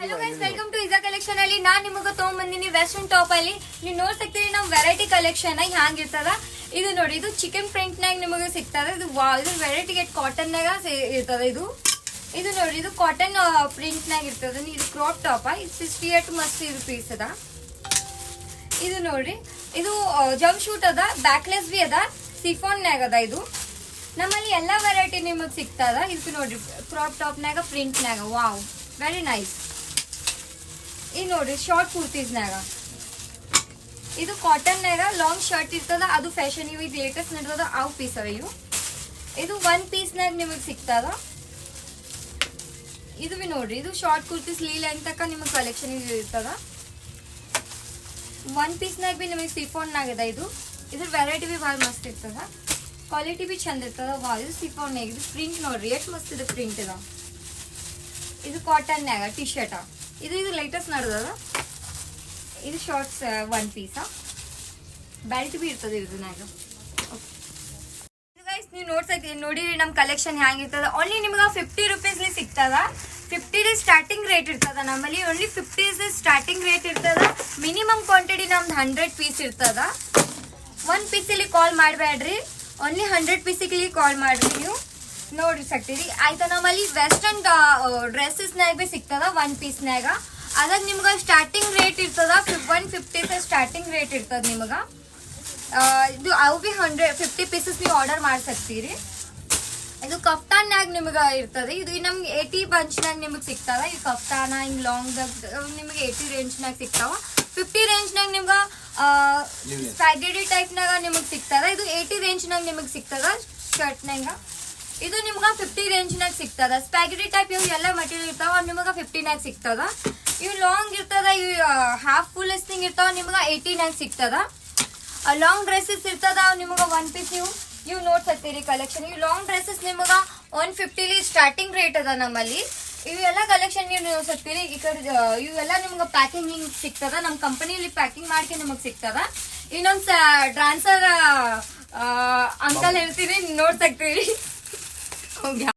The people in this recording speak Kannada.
ಹಲೋ ಗೈಸ್ ವೆಲ್ಕಮ್ ಟು ಇಜಾ ಕಲೆಕ್ಷನ್ ಅಲ್ಲಿ. ನಿಮಗೆ ತಗೊಂಡ್ಬಂದಿನಿ ವೆಸ್ಟರ್ನ್ ಟಾಪ್ ಅಲ್ಲಿ. ನೀವು ನೋಡ್ಸಕ್ತೀರಿ ನಾವು ವೆರೈಟಿ ಕಲೆಕ್ಷನ್ ಹ್ಯಾಂಗ್ ಇರ್ತದ ಇದು ನೋಡಿ, ಇದು ಚಿಕನ್ ಪ್ರಿಂಟ್ ನಾಗ ನಿಮಗೆ ಸಿಗ್ತದ. ಇದು ಇದು ವೆರೈಟಿ ಗೆಟ್ ಕಾಟನ್ ನಾಗ ಇರ್ತದ ಇದು. ಇದು ನೋಡಿ, ಇದು ಕಾಟನ್ ಪ್ರಿಂಟ್ ನಾಗ ಇರ್ತದ. ಇದು ಕ್ರಾಪ್ ಟಾಪ್ ಇದು ಸಿಕ್ಸ್ಟಿ ಏಟ್ ಮಸ್ತ್ ಇದು ಪೀಸ್ ಅದ. ಇದು ನೋಡ್ರಿ ಇದು ಜಂಪ್ ಶೂಟ್ ಅದ. ಬ್ಯಾಕ್ಲೆಸ್ ಬಿ ಅದ. ಸಿಫಾನ್ ನಾಗ ಅದ ಇದು. ನಮ್ಮಲ್ಲಿ ಎಲ್ಲ ವೆರೈಟಿ ನಿಮಗೆ ಸಿಗ್ತದ? ಇದು ನೋಡ್ರಿ ಕ್ರಾಪ್ ಟಾಪ್ನಾಗ ಪ್ರಿಂಟ್ನಾಗ ಪ್ರಿಂಟ್ ನಾಗ ವಾವ್ ವೆರಿ ನೈಸ್ ಇದು ನೋಡ್ರಿ ಶಾರ್ಟ್ ಕುರ್ತೀಸ್ನಾಗ ಇದು ಕಾಟನ್ ನಾಗ ಲಾಂಗ್ ಶರ್ಟ್ ಇರ್ತದ, ಅದು ಫ್ಯಾಷನ್ ಇವು, ಇದು ಲೇಟೆಸ್ಟ್ ನಡೆದದ, ಅವು ಪೀಸ್ ಅವ ಇವು. ಇದು ಒನ್ ಪೀಸ್ನಾಗ ನಿಮಗೆ ಸಿಗ್ತದ. ಇದು ಬಿ ನೋಡ್ರಿ, ಇದು ಶಾರ್ಟ್ ಕುರ್ತೀಸ್ ಲೀಲ್ ಅಂತಕ್ಕ ನಿಮಗೆ ಕಲೆಕ್ಷನ್ ಇರ್ತದ. ಒನ್ ಪೀಸ್ನಾಗ ಬಿ ನಿಮಗೆ ಸಿಫೋನ್ನಾಗ ಅದ ಇದು. ಇದ್ರ ವೆರೈಟಿ ಬಿ ಭಾಳ ಮಸ್ತ್ ಇರ್ತದ. ಕ್ವಾಲಿಟಿ ಬಿ ಚಂದ ಇರ್ತದ ವಾಯು ಸಿಫೋನ್ ಇದು ಪ್ರಿಂಟ್ ನೋಡ್ರಿ ಎಷ್ಟು ಮಸ್ತ್ ಇದು ಪ್ರಿಂಟ್ ಇದ ಇದು ಕಾಟನ್ಯಾಗ ಟಿ ಶರ್ಟ ಇದು ಇದು ಲೇಟೆಸ್ಟ್ ನಡೆದದ ಇದು ಶಾರ್ಟ್ಸ್ ಒನ್ ಪೀಸ ಬೆಲ್ಟ್ ಬಿ ಇರ್ತದೆ ಇದನ್ನಾಗ ಗೈಸ್ ನೀವು ನೋಡ್ಸಕ್ ನೋಡಿ ನಮ್ಮ ಕಲೆಕ್ಷನ್ ಹ್ಯಾಂಗಿರ್ತದ ಓನ್ಲಿ ನಿಮ್ಗೆ ಫಿಫ್ಟಿ ರುಪೀಸ್ಲಿ ಸಿಗ್ತದ ಫಿಫ್ಟಿ ಸ್ಟಾರ್ಟಿಂಗ್ ರೇಟ್ ಇರ್ತದ ನಮ್ಮಲ್ಲಿ ಓನ್ಲಿ ಫಿಫ್ಟಿ ಸ್ಟಾರ್ಟಿಂಗ್ ರೇಟ್ ಇರ್ತದ ಮಿನಿಮಮ್ ಕ್ವಾಂಟಿಟಿ ನಮ್ದು ಹಂಡ್ರೆಡ್ ಪೀಸ್ ಇರ್ತದ ಒನ್ ಪೀಸಲ್ಲಿ ಕಾಲ್ ಮಾಡಬೇಡ್ರಿ ಓನ್ಲಿ ಹಂಡ್ರೆಡ್ ಪೀಸಿಗೆ ಕಾಲ್ ಮಾಡ್ರಿ ನೀವು. ನೋಡ್ರಿ ಸಕ್ತೀರಿ ಆಯ್ತಾ, ನಮ್ಮಲ್ಲಿ ವೆಸ್ಟರ್ನ್ ಡ್ರೆಸ್ಸಸ್ನಾಗ ಭೀ ಸಿಗ್ತದ ಒನ್ ಪೀಸ್ನಾಗ ಅದಾಗ ನಿಮ್ಗೆ ಸ್ಟಾರ್ಟಿಂಗ್ ರೇಟ್ ಇರ್ತದ ಒನ್ ಫಿಫ್ಟಿ ಸ್ಟಾರ್ಟಿಂಗ್ ರೇಟ್ ಇರ್ತದ ನಿಮ್ಗೆ. ಇದು ಅವು ಭೀ ಹಂಡ್ರೆಡ್ ಫಿಫ್ಟಿ ಪೀಸಸ್ ನೀವು ಆರ್ಡರ್ ಮಾಡ್ಸಕ್ತೀರಿ. ಇದು ಕಫ್ತಾನ್ನಾಗ ನಿಮ್ಗೆ ಇರ್ತದೆ. ಇದು ನಮ್ಗೆ ಏಯ್ಟಿ ಬಂಚ್ನಾಗ ನಿಮಗೆ ಸಿಗ್ತಾವ ಈ ಕಫ್ತಾನ ಹಿಂಗೆ ಲಾಂಗ್ ನಿಮಗೆ ಏಯ್ಟಿ ರೇಂಜ್ನಾಗ ಸಿಗ್ತಾವ. ಫಿಫ್ಟಿ ರೇಂಜ್ನಾಗ ನಿಮ್ಗೆ ಸ್ಪ್ಯಾಗೆಡಿ ಟೈಪ್ನಾಗ ನಿಮಗೆ ಸಿಗ್ತದ? ಇದು ಏಯ್ಟಿ ರೇಂಜ್ನಾಗ ನಿಮಗೆ ಸಿಗ್ತದ? ಶರ್ಟ್ನಾಗ ಇದು ನಿಮ್ಗೆ ಫಿಫ್ಟಿ ರೇಂಜ್ನಾಗ ಸಿಗ್ತದ. ಸ್ಪ್ಯಾಗೆಡಿ ಟೈಪ್ ಇವು ಎಲ್ಲ ಮಟೀರಿಯಲ್ ಇರ್ತಾವ ನಿಮಗೆ ನಿಮಗೆ ಫಿಫ್ಟಿನಾಗ ಸಿಗ್ತದ. ಇವು ಲಾಂಗ್ ಇರ್ತದ ಇವು ಹಾಫ್ ಫುಲ್ ಎಸ್ಟಿಂಗ್ ಇರ್ತಾವ ನಿಮ್ಗೆ ಏಯ್ಟಿನಾಗ ಸಿಗ್ತದ. ಲಾಂಗ್ ಡ್ರೆಸ್ಸಸ್ ಇರ್ತದ ನಿಮಗೆ ಒನ್ ಪೀಸ್ ನೀವು ಇವು ನೋಡ್ಸತ್ತೀರಿ ಕಲೆಕ್ಷನ್ ಇವು ಲಾಂಗ್ ಡ್ರೆಸ್ಸಸ್ ನಿಮಗೆ ಒನ್ ಫಿಫ್ಟಿಲಿ ಸ್ಟಾರ್ಟಿಂಗ್ ರೇಟ್ ಅದ ನಮ್ಮಲ್ಲಿ. ಇವೆಲ್ಲ ಕಲೆಕ್ಷನ್ ನೀವು ನೋಡ್ಸಕ್ತೀರಿ ಈ ಕಡೆ ಇವೆಲ್ಲ ನಿಮ್ಗೆ ಪ್ಯಾಕಿಂಗ್ ಹಿಂಗ್ ಸಿಗ್ತದ? ನಮ್ ಕಂಪನಿಲಿ ಪ್ಯಾಕಿಂಗ್ ಮಾಡ್ಕೆ ನಿಮಗೆ ಸಿಗ್ತದ? ಇನ್ನೊಂದ್ ಟ್ರಾನ್ಸ್ಫರ್ ಅಂಕಲ್ ಹೇಳ್ತೀರಿ ಹೋಗ್ಯಾ